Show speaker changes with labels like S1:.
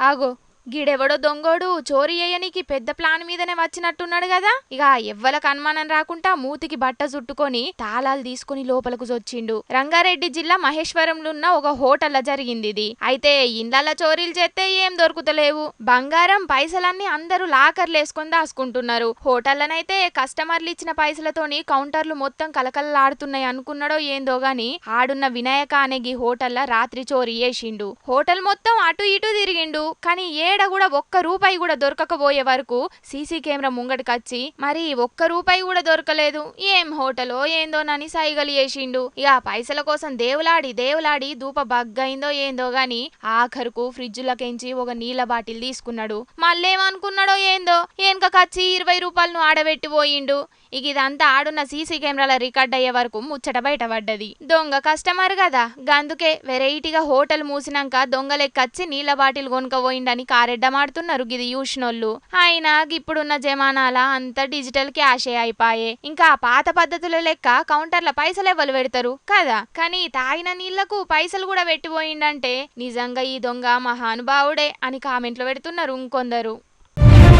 S1: ఆగో గిడెవడో దొంగోడు చోరీ అయ్యనికి పెద్ద ప్లాన్ మీదనే వచ్చినట్టున్నాడు కదా ఇక ఎవ్వలకు అనుమానం రాకుండా మూతికి బట్ట చుట్టుకొని తాళాలు తీసుకుని లోపలకు వచ్చిండు రంగారెడ్డి జిల్లా మహేశ్వరంలో ఉన్న ఒక హోటల్లో జరిగింది ఇది. అయితే ఇండ్ల చోరీలు చేస్తే ఏం దొరుకుతలేవు. బంగారం పైసలన్నీ అందరూ లాకర్లు వేసుకొని దాచుకుంటున్నారు. హోటల్లనైతే కస్టమర్లు ఇచ్చిన పైసలతోని కౌంటర్లు మొత్తం కలకలలాడుతున్నాయి అనుకున్నాడో ఏందో గాని ఆడున్న వినాయక అనే గీ రాత్రి చోరీ చేసిండు. హోటల్ మొత్తం అటు ఇటు తిరిగిండు. కానీ ఏ ఏడ కూడా ఒక్క రూపాయి కూడా దొరకకపోయే వరకు సీసీ కెమెరా ముంగటికొచ్చి మరి ఒక్క రూపాయి కూడా దొరకలేదు. ఏం హోటలో ఏందోనని సైగలు చేసిండు. ఇక పైసల కోసం దేవులాడి దేవులాడి దూప బగ్గైందో ఏందో గాని ఆఖరుకు ఫ్రిడ్జ్లకెంచి ఒక నీళ్ళ బాటిల్ తీసుకున్నాడు. మళ్ళేమనుకున్నాడో ఏందో? వెనకకొచ్చి ఇరవై రూపాయలను ఆడబెట్టి పోయిండు ఇక ఇదంతా ఆడున్న సీసీ కెమెరాల రికార్డ్ అయ్యే వరకు ముచ్చట బయటపడ్డది దొంగ కస్టమర్ కదా. గందుకే వెరైటీగా హోటల్ మూసినాక దొంగలెక్కచ్చి నీళ్ళ బాటిల్ కొనుక్కపోయిండని కారెడ్డమాడుతున్నారు గిది యూషినోళ్ళు అయినా ఇప్పుడున్న జమానాల అంతా డిజిటల్ క్యాషే అయిపాయే. ఇంకా పాత పద్ధతుల లెక్క కౌంటర్ల పైసలు ఎవరు పెడతారు? కదా? కానీ తాగిన నీళ్ళకు పైసలు కూడా పెట్టిపోయిండంటే నిజంగా ఈ దొంగ మహానుభావుడే అని కామెంట్లు పెడుతున్నారు ఇంకొందరు.